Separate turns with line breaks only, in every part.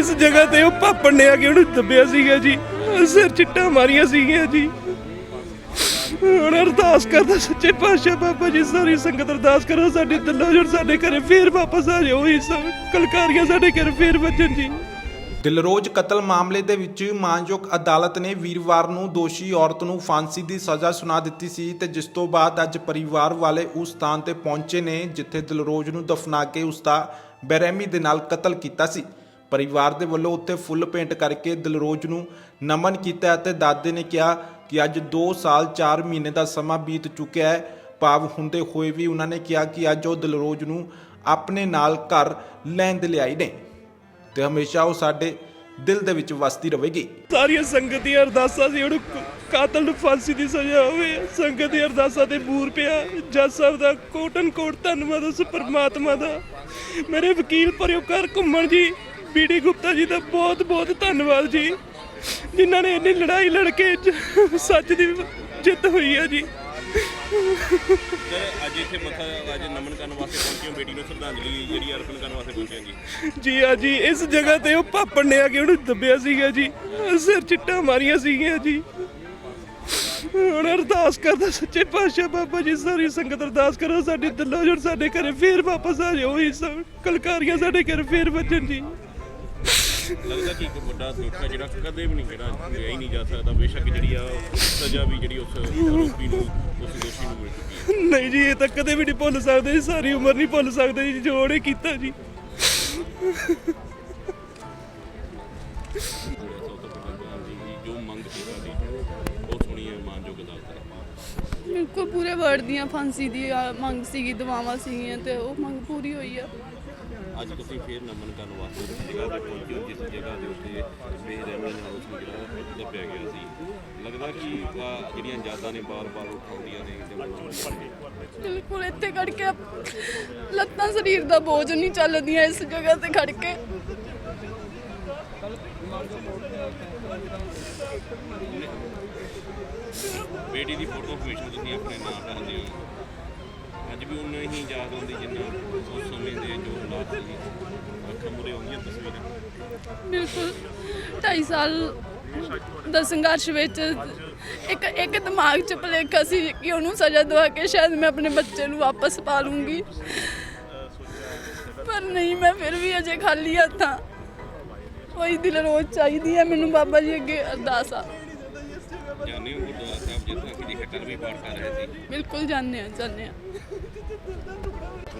ਇਸ ਜਗ੍ਹਾ ਤੇ ਉਹ ਪਾਪੜ ਨੇ ਆ ਕੇ ਉਹਨੂੰ ਦੱਬਿਆ ਸੀਗਾ ਜੀ। ਸਿਰ ਚਿੱਟਾ ਮਾਰੀਆਂ ਸੀਗੀਆਂ ਜੀ। ਹੁਣ ਅਰਦਾਸ ਕਰਦਾ ਸੱਚੇ ਪਾਤਸ਼ਾਹ ਬਾਬਾ ਜੀ, ਸਾਰੀ ਸੰਗਤ ਅਰਦਾਸ ਕਰੋ, ਸਾਡੇ ਦਿਲੋਂ ਜੁੜ ਸਾਡੇ ਘਰੇ ਫੇਰ ਵਾਪਸ ਆ ਜਾਓ ਹੀ ਸਭ ਕਲਕਾਰੀਆਂ ਸਾਡੇ ਘਰ ਫੇਰ ਵੱਜਣ ਜੀ।
ਦਿਲਰੋਜ਼ ਕਤਲ ਮਾਮਲੇ ਦੇ ਵਿੱਚ ਮਾਨਯੋਗ ਅਦਾਲਤ ਨੇ ਵੀਰਵਾਰ ਨੂੰ ਦੋਸ਼ੀ ਔਰਤ ਨੂੰ ਫਾਂਸੀ ਦੀ ਸਜ਼ਾ ਸੁਣਾ ਦਿੱਤੀ ਸੀ ਤੇ ਜਿਸ ਤੋਂ ਬਾਅਦ ਅੱਜ ਪਰਿਵਾਰ ਵਾਲੇ ਉਸ ਸਥਾਨ ਤੇ ਪਹੁੰਚੇ ਨੇ, ਜਿੱਥੇ ਦਿਲਰੋਜ਼ ਨੂੰ ਦਫਨਾ ਕੇ ਉਸ ਦਾ ਬੇਰਹਿਮੀ ਦੇ ਨਾਲ ਕਤਲ ਕੀਤਾ ਸੀ। ਪਰਿਵਾਰ ਦੇ ਵੱਲੋਂ ਉੱਥੇ ਫੁੱਲ ਪੇਂਟ ਕਰਕੇ ਦਿਲਰੋਜ਼ ਨੂੰ ਨਮਨ ਕੀਤਾ ਅਤੇ ਦਾਦੇ ਨੇ ਕਿਹਾ ਕਿ ਅੱਜ 2 ਸਾਲ 4 ਮਹੀਨੇ ਦਾ ਸਮਾਂ ਬੀਤ ਚੁੱਕਿਆ ਹੈ। ਭਾਵ ਹੁੰਦੇ ਹੋਏ ਵੀ ਉਹਨਾਂ ਨੇ ਕਿਹਾ ਕਿ ਅੱਜ ਉਹ ਦਿਲਰੋਜ਼ ਨੂੰ ਆਪਣੇ ਨਾਲ ਘਰ ਲੈਣ ਦੇ ਲਿਆਈ ਨੇ। ਤੇ ਹਮੇਸ਼ਾ ਉਹ ਸਾਡੇ ਦਿਲ ਦੇ ਵਿੱਚ ਵਸਦੀ ਰਹੇਗੀ।
ਸਾਰੀਆਂ ਸੰਗਤ ਦੀਆਂ ਅਰਦਾਸਾਂ ਸੀ, ਉਹਨੂੰ ਕਾਤਲ ਨੂੰ ਫਾਂਸੀ ਦੀ ਸਜ਼ਾ ਹੋਵੇ। ਸੰਗਤ ਦੀ ਅਰਦਾਸਾਂ ਤੇ ਬੂਰ ਪਿਆ। ਜੱਜ ਸਾਹਿਬ ਦਾ ਕੋਟਨ ਕੋਟ ਧੰਨਵਾਦ, ਉਸ ਪਰਮਾਤਮਾ ਦਾ। ਮੇਰੇ ਵਕੀਲ ਪਰਿਓਕਾਰ ਘੁੰਮਣ ਜੀ। ਬੀਡੀ ਗੁਪਤਾ ਜੀ ਦਾ ਬਹੁਤ ਬਹੁਤ ਧੰਨਵਾਦ ਜੀ। ਜਿਨ੍ਹਾਂ ਨੇ ਇੰਨੀ ਲੜਾਈ ਲੜ ਕੇ ਜ- ਸੱਚ ਦੀ ਜਿੱਤ ਹੋਈ ਹੈ ਜੀ।
ਸਰ ਅੱਜ ਇੱਥੇ ਮੱਥਾ ਅੱਜ ਨਮਨ ਕਰਨ ਵਾਸਤੇ ਪਹੁੰਚੇ ਹੋ ਬੇਟੀ ਨੂੰ ਸ਼ਰਧਾਂਜਲੀ ਜਿਹੜੀ ਅਰਪਣ ਕਰਨ ਵਾਸਤੇ ਪਹੁੰਚੇ ਹੋ ਜੀ।
ਜੀ ਆ ਜੀ ਇਸ ਜਗ੍ਹਾ ਤੇ ਉਹ ਪਾਪਣ ਨੇ ਆ ਕੇ ਉਹਨੂੰ ਦੱਬਿਆ ਸੀਗਾ ਜੀ। ਸਿਰ ਚਿੱਟਾ ਮਾਰੀਆਂ ਸੀਗੀਆਂ ਜੀ। ਹੁਣ ਅਰਦਾਸ ਕਰਦਾ ਸੱਚੇ ਪਾਤਸ਼ਾਹ ਬਾਬਾ ਜੀ ਸਾਰੀ ਸੰਗਤ ਅਰਦਾਸ ਕਰੋ ਸਾਡੇ ਦਿਲੋਂ ਜੁੜ ਸਾਡੇ ਘਰੇ ਫੇਰ ਵਾਪਸ ਆ ਜਾਓ ਹੀ ਸਭ ਕਲਕਾਰੀਆਂ ਸਾਡੇ ਘਰ ਫੇਰ ਵੱਜਣ ਜੀ।
ਲੱਗਦਾ ਕਿ ਇੱਕ ਵੱਡਾ ਦੁੱਖ ਹੈ ਜਿਹੜਾ ਕਦੇ ਵੀ ਨਹੀਂ ਜਿਹੜਾ ਲਿਆ ਹੀ ਨਹੀਂ ਜਾ ਸਕਦਾ। ਬੇਸ਼ੱਕ ਜਿਹੜੀ ਆ ਸਜ਼ਾ ਵੀ ਜਿਹੜੀ ਉਸ ਆਰੋਪੀ ਨੂੰ ਉਸ ਦੋਸ਼ੀ ਨੂੰ ਮਿਲ ਚੁੱਕੀ ਹੈ।
ਨਹੀਂ ਜੀ ਇਹ ਤਾਂ ਕਦੇ ਵੀ ਨਹੀਂ ਭੁੱਲ ਸਕਦੇ ਜੀ ਸਾਰੀ ਉਮਰ ਨਹੀਂ ਭੁੱਲ ਸਕਦੇ ਜੀ ਜੋ ਉਹਨੇ ਕੀਤਾ ਜੀ।
ਜੀ ਜੋ ਮੰਗ ਸੀ ਸਾਡੀ ਉਹ ਸੁਣੀ ਹੈ ਮਾਨਯੋਗ ਅਦਾਲਤ ਨੇ।
ਮੇਰੇ ਕੋਲ ਪੂਰੇ ਵਰਡ ਦੀਆਂ ਫਾਂਸੀ ਦੀ ਮੰਗ ਸੀਗੀ ਦਵਾਵਾਂ ਸੀਗੀਆਂ ਤੇ ਉਹ ਮੰਗ ਪੂਰੀ ਹੋਈ ਆ।
ਅੱਜ ਤੁਸੀਂ ਫੇਰ ਨਮਨ ਕਰਨ ਵਾਸਤੇ ਉਸ ਜਗ੍ਹਾ ਤੇ ਪਹੁੰਚੇ ਹੋ ਜਿਸ ਜਗ੍ਹਾ ਦੇ ਉੱਤੇ ਬੇਰਹਿਮੀ ਨਾਲ ਉਸ ਨੂੰ ਜਿਹੜਾ ਦੱਬਿਆ ਗਿਆ ਸੀ। ਲੱਗਦਾ ਕਿ ਆਹ ਜਿਹੜੀਆਂ ਯਾਦਾਂ ਨੇ ਬਾਰ-ਬਾਰ ਉਠਾਉਂਦੀਆਂ ਨੇ ਤੇ
ਬਿਲਕੁਲ ਇੱਥੇ ਖੜ ਕੇ ਲੱਤਾਂ ਸਰੀਰ ਦਾ ਬੋਝ ਨਹੀਂ ਚੱਲਦੀਆਂ ਇਸ ਜਗ੍ਹਾ ਤੇ ਖੜ ਕੇ।
ਬੇਟੀ ਦੀ ਫੋਟੋ ਹਮੇਸ਼ਾ ਤੁਸੀਂ ਆਪਣੇ ਨਾਲ ਰੱਖਦੇ ਹੋ। ਅੱਜ ਵੀ ਉਨਾ ਹੀ ਯਾਦ ਆਉਂਦੀ ਜਿੰਨਾ ਉਸ ਸਮੇਂ ਦੇ ਜੋ ਅੱਖਾਂ ਮੁਰੇ ਆਉਂਦੀਆਂ ਤਸਵੀਰਾਂ
ਬਿਲਕੁਲ। 2.5 ਸਾਲ ਦਾ ਸੰਘਰਸ਼ ਵਿੱਚ ਇੱਕ ਇੱਕ ਦਿਮਾਗ 'ਚ ਭੁਲੇਖਾ ਸੀ ਕਿ ਉਹਨੂੰ ਸਜ਼ਾ ਦਵਾ ਕੇ ਸ਼ਾਇਦ ਮੈਂ ਆਪਣੇ ਬੱਚੇ ਨੂੰ ਵਾਪਸ ਪਾ ਲੂੰਗੀ। ਪਰ ਨਹੀਂ ਮੈਂ ਫਿਰ ਵੀ ਅਜੇ ਖਾਲੀ ਹੱਥਾਂ। ਕੋਈ ਦਿਲ ਰੋਜ਼ ਚਾਹੀਦੀ ਹੈ ਮੈਨੂੰ ਬਾਬਾ ਜੀ ਅੱਗੇ ਅਰਦਾਸ ਆ।
ਜਾਣੇ ਹੋ ਗੁਰਦੁਆਰਾ ਸਾਹਿਬ ਜਿੱਥੇ ਕਿ ਦੀ ਹਟਰ ਵੀ ਪਾਠ ਕਰ ਰਹੇ ਸੀ
ਬਿਲਕੁਲ ਜਾਣਦੇ ਆ ਜਾਣਦੇ ਆ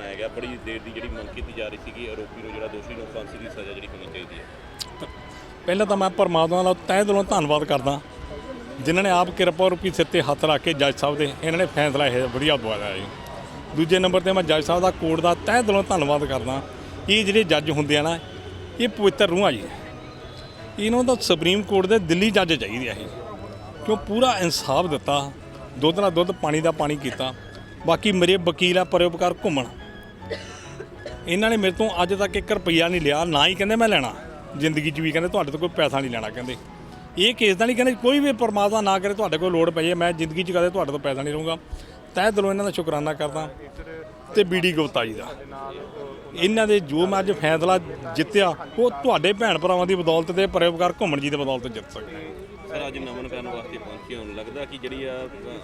ਸੁਣਾਇਆ ਗਿਆ, ਬੜੀ ਦੇਰ ਦੀ ਜਿਹੜੀ ਮੰਗ ਕੀਤੀ ਜਾ ਰਹੀ ਸੀ ਆਰੋਪੀ ਨੂੰ ਜਿਹੜਾ ਦੋਸ਼ੀ ਨੂੰ ਫਾਂਸੀ ਦੀ ਸਜ਼ਾ ਜਿਹੜੀ ਹੋਣੀ ਚਾਹੀਦੀ ਹੈ।
ਪਹਿਲਾਂ ਤਾਂ ਮੈਂ ਪਰਮਾਤਮਾ ਦਾ ਤਹਿ ਦਿਲੋਂ ਧੰਨਵਾਦ ਕਰਦਾ, ਜਿਨ੍ਹਾਂ ਨੇ ਆਪ ਕਿਰਪਾ ਰੂਪੀ ਸਿਰ ਤੇ ਹੱਥ ਰੱਖ ਕੇ ਜੱਜ ਸਾਹਿਬ ਦੇ ਇਹਨਾਂ ਨੇ ਫੈਸਲਾ ਇਹ ਵਧੀਆ ਦਵਾਇਆ ਜੀ। ਦੂਜੇ ਨੰਬਰ ਤੇ ਮੈਂ ਜੱਜ ਸਾਹਿਬ ਦਾ ਕੋਰਟ ਦਾ ਤਹਿ ਦਿਲੋਂ ਧੰਨਵਾਦ ਕਰਦਾ, ਇਹ ਜਿਹੜੇ ਜੱਜ ਹੁੰਦੇ ਆ ਨਾ, ਇਹ ਪਵਿੱਤਰ ਰੂਹਾਂ ਜੀ। ਇਹਨਾਂ ਦਾ ਸੁਪਰੀਮ ਕੋਰਟ ਦੇ ਦਿੱਲੀ ਜੱਜ ਚਾਹੀਦੇ ਆ ਇਹ। ਕਿਉਂ ਪੂਰਾ ਇਨਸਾਫ ਦਿੱਤਾ, ਦੁੱਧ ਨਾਲ ਦੁੱਧ, ਪਾਣੀ ਦਾ ਪਾਣੀ ਕੀਤਾ, ਬਾਕੀ ਮੇਰੇ ਵਕੀਲ ਆ, ਪਰਉਪਕਾਰ ਘੁੰਮਣ। ਇਹਨਾਂ ਨੇ ਮੇਰੇ ਤੋਂ ਅੱਜ ਤੱਕ 1 ਰੁਪਈਆ ਨਹੀਂ ਲਿਆ, ਨਾ ਹੀ ਕਹਿੰਦੇ ਮੈਂ ਲੈਣਾ। ਜ਼ਿੰਦਗੀ 'ਚ ਵੀ ਕਹਿੰਦੇ ਤੁਹਾਡੇ ਤੋਂ ਕੋਈ ਪੈਸਾ ਨਹੀਂ ਲੈਣਾ ਕਹਿੰਦੇ। ਇਹ ਕੇਸ ਦਾ ਨਹੀਂ ਕਹਿੰਦੇ ਕੋਈ ਵੀ ਪਰਮਾਤਮਾ ਨਾ ਕਰੇ ਤੁਹਾਡੇ ਕੋਲ ਲੋੜ ਪੈ ਜਾਏ ਮੈਂ ਜ਼ਿੰਦਗੀ 'ਚ ਕਦੇ ਤੁਹਾਡੇ ਤੋਂ ਪੈਸਾ ਨਹੀਂ ਲਵਾਂਗਾ ਤਹਿ ਦਿਲੋਂ ਇਹਨਾਂ ਦਾ ਸ਼ੁਕਰਾਨਾ ਕਰਦਾ ਤੇ ਬੀਡੀ ਗੁਪਤਾ ਜੀ ਦਾ। ਇਹਨਾਂ ਦੇ ਜੋ ਮੈਂ ਅੱਜ ਫੈਸਲਾ ਜਿੱਤਿਆ, ਉਹ ਤੁਹਾਡੇ ਭੈਣ ਭਰਾਵਾਂ ਦੀ ਬਦੌਲਤ ਤੇ ਪਰਉਪਕਾਰ ਘੁੰਮਣ ਜੀ ਦੇ ਬਦੌਲਤ ਜਿੱਤ ਸਕਦਾ।
ਸਰ, ਅੱਜ ਨਮਨ ਕਰਨ ਵਾਸਤੇ ਪਹੁੰਚੇ ਹੋ ਲੱਗਦਾ ਕਿ ਜਿਹੜੀ ਆ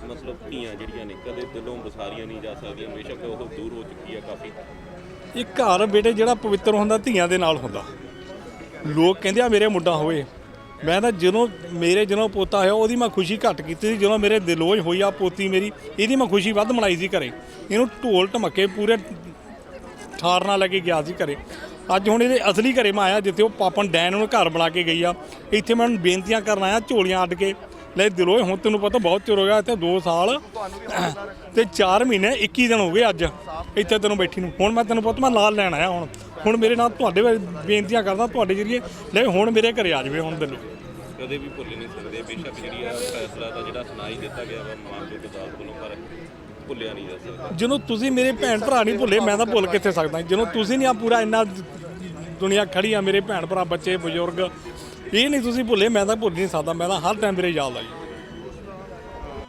ਮਤਲਬ ਧੀਆਂ ਜਿਹੜੀਆਂ ਨੇ, ਕਦੇ ਦਿਲੋਂ ਵਸਾਰੀਆਂ ਨਹੀਂ ਜਾ ਸਕਦੀਆਂ, ਬੇਸ਼ੱਕ ਉਹ ਦੂਰ ਹੋ ਚੁੱਕੀ ਆ ਕਾਫੀ।
ਇਹ ਘਰ ਬੇਟੇ ਜਿਹੜਾ ਪਵਿੱਤਰ ਹੁੰਦਾ ਧੀਆਂ ਦੇ ਨਾਲ ਹੁੰਦਾ। ਲੋਕ ਕਹਿੰਦੇ ਆ ਮੇਰੇ ਮੁੰਡਾ ਹੋਵੇ। ਮੈਂ ਤਾਂ ਜਦੋਂ ਮੇਰੇ ਜਦੋਂ ਪੋਤਾ ਹੋਇਆ, ਉਹਦੀ ਮੈਂ ਖੁਸ਼ੀ ਘੱਟ ਕੀਤੀ ਸੀ। ਜਦੋਂ ਮੇਰੇ ਦਿਲੋਜ ਹੋਈ ਆ ਪੋਤੀ ਮੇਰੀ, ਇਹਦੀ ਮੈਂ ਖੁਸ਼ੀ ਵੱਧ ਮਨਾਈ ਸੀ ਘਰੇ। ਇਹਨੂੰ ਢੋਲ ਢਮੱਕੇ ਪੂਰੇ ਠਾਰ ਨਾਲ ਲੈ ਕੇ ਗਿਆ ਸੀ ਘਰੇ। ਅੱਜ ਹੁਣ ਇਹਦੇ ਅਸਲੀ ਘਰੇ ਮੈਂ ਆਇਆ, ਜਿੱਥੇ ਉਹ ਪਾਪਨ ਡੈਨ ਉਹਨੂੰ ਘਰ ਬਣਾ ਕੇ ਗਈ ਆ। ਇੱਥੇ ਮੈਂ ਉਹਨੂੰ ਬੇਨਤੀਆਂ ਕਰਨ ਆਇਆ, ਝੋਲੀਆਂ ਅੱਡ ਕੇ। ਲੈ ਦਿਲੋਂ ਹੁਣ ਤੈਨੂੰ ਪਤਾ ਬਹੁਤ ਚਿਰ ਹੋ ਗਿਆ ਇੱਥੇ 2 ਸਾਲ। ਤੇ 4 ਮਹੀਨੇ 21 ਦਿਨ ਹੋ ਗਏ ਅੱਜ ਇੱਥੇ ਤੈਨੂੰ ਬੈਠੀ ਨੂੰ। ਹੁਣ ਮੈਂ ਤੈਨੂੰ ਪੁੱਤ ਮੈਂ ਲਾਲ ਲੈਣ ਆਇਆ ਹੁਣ। ਹੁਣ ਮੇਰੇ ਨਾਲ ਤੁਹਾਡੇ ਵੱਲ ਬੇਨਤੀਆਂ ਕਰਦਾ ਤੁਹਾਡੇ ਜਰੀਏ। ਲੈ ਹੁਣ ਮੇਰੇ ਘਰੇ ਆ ਜਾਵੇ ਹੁਣ ਦਿਲੋਂ
ਕਦੇ ਵੀ ਭੁੱਲ ਨਹੀਂ ਸਕਦੇ ਬੇਸ਼ੱਕ ਜਿਹੜੀ ਆ ਫੈਸਲਾ ਤਾਂ ਜਿਹੜਾ ਸੁਣਾਈ ਦਿੱਤਾ ਗਿਆ ਵਾ ਮਾਨਯੋਗ ਅਦਾਲਤ ਵੱਲੋਂ ਪਰ ਭੁੱਲਿਆ ਨਹੀਂ ਜਾ ਸਕਦਾ।
ਜਦੋਂ ਤੁਸੀਂ ਮੇਰੇ ਭੈਣ ਭਰਾ ਨਹੀਂ ਭੁੱਲੇ ਮੈਂ ਤਾਂ ਭੁੱਲ ਕਿੱਥੇ ਸਕਦਾ। ਜਦੋਂ ਤੁਸੀਂ ਨਹੀਂ ਆ ਪੂਰਾ ਇੰਨਾ ਦੁਨੀਆ ਖੜੀ ਆ ਮੇਰੇ ਭੈਣ ਭਰਾ ਬੱਚੇ ਬਜ਼ੁਰਗ ਇਹ ਨਹੀਂ ਤੁਸੀਂ ਭੁੱਲੇ, ਮੈਂ ਤਾਂ ਭੁੱਲ ਨਹੀਂ ਸਕਦਾ, ਮੈਂ ਤਾਂ ਹਰ ਟਾਈਮ ਮੇਰੇ ਯਾਦ ਆ ਜੀ।